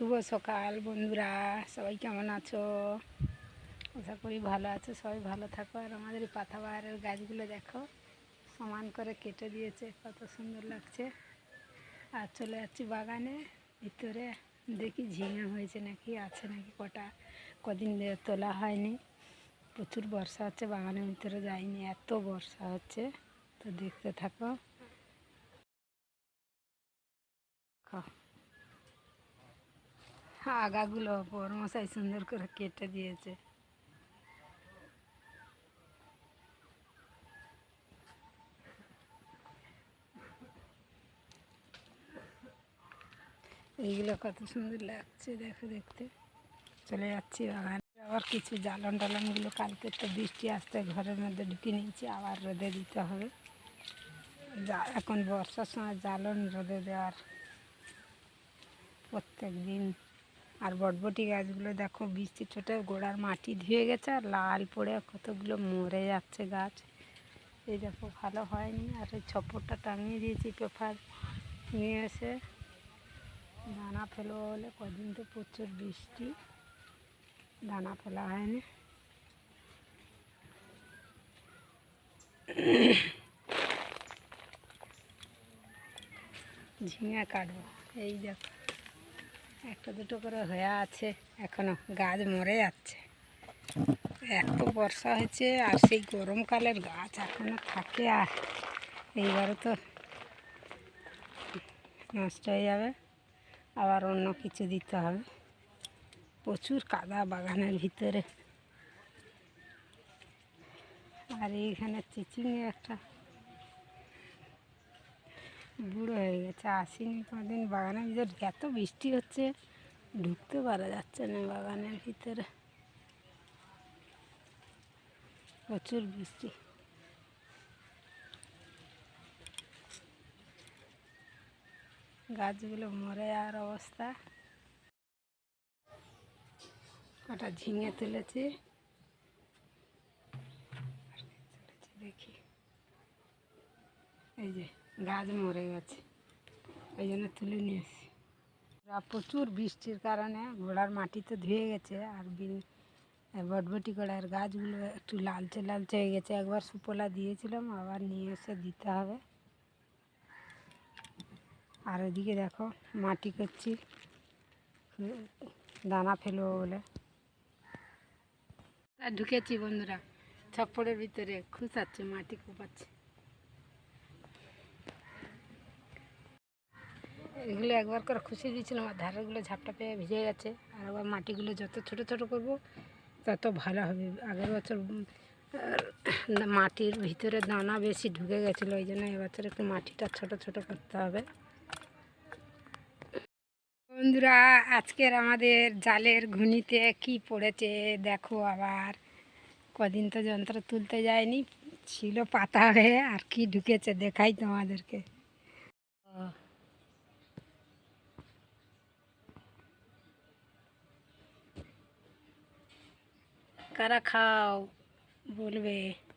শুভ সকাল বন্ধুরা, সবাই কেমন আছো? আশা করি ভালো আছো, সবাই ভালো থাকো। আর আমাদের এই পাতাবাহারের গাছগুলো দেখো, সমান করে কেটে দিয়েছে, কত সুন্দর লাগছে। আর চলে যাচ্ছি বাগানে, ভিতরে দেখি ঝিঙে হয়েছে নাকি, আছে নাকি কটা, কদিন তোলা হয়নি। প্রচুর বর্ষা হচ্ছে, বাগানের ভিতরে যাইনি, এত বর্ষা হচ্ছে, তো দেখতে থাকো। আগাগুলো বড়মশাই সুন্দর করে কেটে দিয়েছে। এইগুলো কত সুন্দর লাগছে, দেখো দেখতে। চলে যাচ্ছি বাগান। আবার কিছু জ্বালন টালনগুলো, কালকে তো বৃষ্টি আসতে ঘরের মধ্যে ঢুকে নিয়েছি, আবার রোদে দিতে হবে। এখন বর্ষার সময় জ্বালন রোদে দেওয়ার প্রত্যেক দিন আর বটবটি গাছগুলো দেখো বৃষ্টি ছোটে, গোড়ার মাটি ধুয়ে গেছে, আর লাল পড়ে কতগুলো মরে যাচ্ছে গাছ। এই দেখো, ভালো হয়নি, আর ওই ছপ্পরটা টাঙিয়ে দিয়েছি পেপার নিয়ে এসে। দানা ফেলব বলে কদিন তো প্রচুর বৃষ্টি, দানা ফেলা হয়নি। ঝিঙে কাটবো, এই দেখো। একটা দুটো করে হয়ে আছে, এখনও গাছ মরে যাচ্ছে। এত বর্ষা হয়েছে আর সেই গরমকালের গাছ এখনও থাকে আর এইবারে তো নষ্ট হয়ে যাবে, আবার অন্য কিছু দিতে হবে। প্রচুর কাদা বাগানের ভিতরে। আর এইখানে চিচিংয়ে একটা বুড়ো হয়ে গেছে আসিনি কদিন বাগানের ভিতরে। এত বৃষ্টি হচ্ছে, ঢুকতে পারা যাচ্ছে না বাগানের ভিতরে। প্রচুর বৃষ্টি। গাছগুলো মরে যাওয়ার অবস্থা। কটা ঝিঙে তুলেছি দেখি। এই যে, গাছ মরে গেছে। ওই জন্য তুলে নিয়ে প্রচুর বৃষ্টির কারণে ঘোড়ার মাটি তো ধুয়ে গেছে আর বটবটি গোড়ার গাছগুলো একটু লালচে লালচে হয়ে গেছে। একবার সুপলা দিয়েছিলাম, আবার নিয়ে এসে দিতে হবে। আর ওইদিকে দেখো মাটি করছি, দানা ফেলব বলে। ঢুকেছি বন্ধুরা ছপ্পড়ের ভিতরে খুঁচাচ্ছে মাটি কোপাচ্ছে। এগুলো একবার করে খুশি দিয়েছিলাম, আর ধারেগুলো ঝাপটা পেয়ে ভিজে গেছে। আর আবার মাটিগুলো যত ছোট ছোট করব, তত ভালো হবে। আগের বছর মাটির ভিতরে দানা বেশি ঢুকে গেছিল, ওই জন্য এবছর একটু মাটিটা ছোট ছোট করতে হবে। বন্ধুরা, আজকের আমাদের জালের ঘুনিতে কি পড়েছে দেখো আবার। কদিন তো যন্ত্র তুলতে যায়নি, ছিল পাতা হয়ে আর কি ঢুকেছে দেখাই তোমাদেরকে। का खाओ बोलबे।